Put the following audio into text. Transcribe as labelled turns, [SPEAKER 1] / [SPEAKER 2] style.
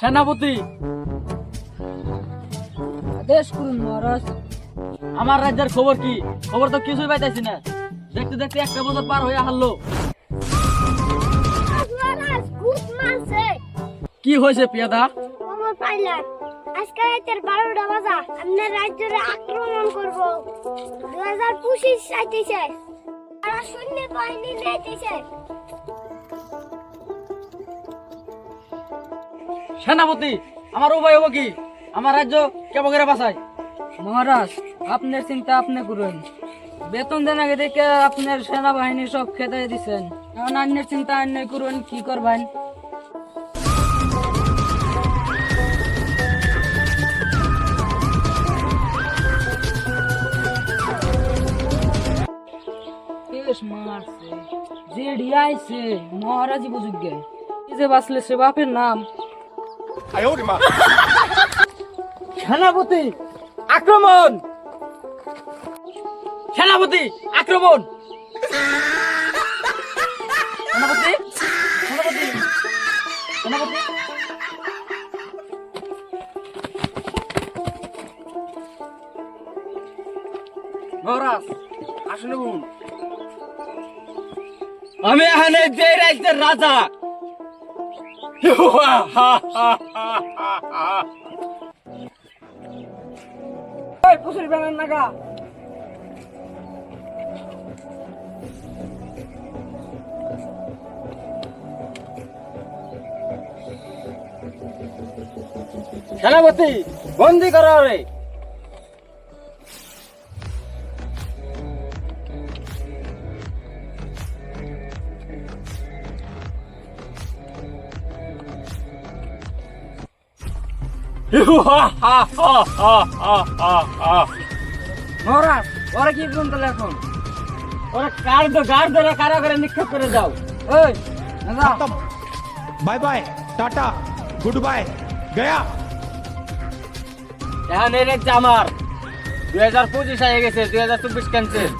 [SPEAKER 1] সেনাপতি।
[SPEAKER 2] আদেশ করুন মহারাজ।
[SPEAKER 1] আমার রাজ্যের খবর কি? খবর তো কিছুই পাইতেছি না। দেখতে দেখতে একটা বছর পার হয়ে হারলো। কি হয়েছে পিয়াদা?
[SPEAKER 3] আজকে রাতের বারোটা বাজা আক্রমণ করব। দু হাজার পঁচিশ তারা সৈন্য বাহিনী
[SPEAKER 1] সেনাপতি, আমার উপায় হব কি? আমার রাজ্য কেবল করে বাঁচায়।
[SPEAKER 2] মহারাজ, আপনার চিন্তা আপনি করুন। বেতন দেন আগে দেখে আপনার সেনাবাহিনী সব খেতে দিচ্ছেন এখন অন্যের চিন্তা অন্য করুন, কি করবেন? বেশ মারছে যে ডিয়াইছে মহারাজি বুঝুক গে যে বাঁচলে সে বাপের নাম।
[SPEAKER 1] সেনাপতি আক্রমণ! সেনাপতি আক্রমণ! সেনাপতি? সেনাপতি! সেনাপতি? মহারাজ আসলে বলুন আমি এখানে যে রাজ্যের রাজা।
[SPEAKER 2] পুষুর ব্যাঙের নাগা।
[SPEAKER 1] সেনাপতি বন্দি করা রে
[SPEAKER 2] মহারাজ ওরা কি বলুন এখন?
[SPEAKER 1] ওরা কার গার ধরে কারা করে নিক্ষেপ করে যাও?
[SPEAKER 2] ওই
[SPEAKER 4] bye bye tata good bye Gaya.
[SPEAKER 1] এখানে রেখছে আমার। দুই হাজার পঁচিশ হয়ে গেছে দুই হাজার চব্বিশ ক্যান্সেল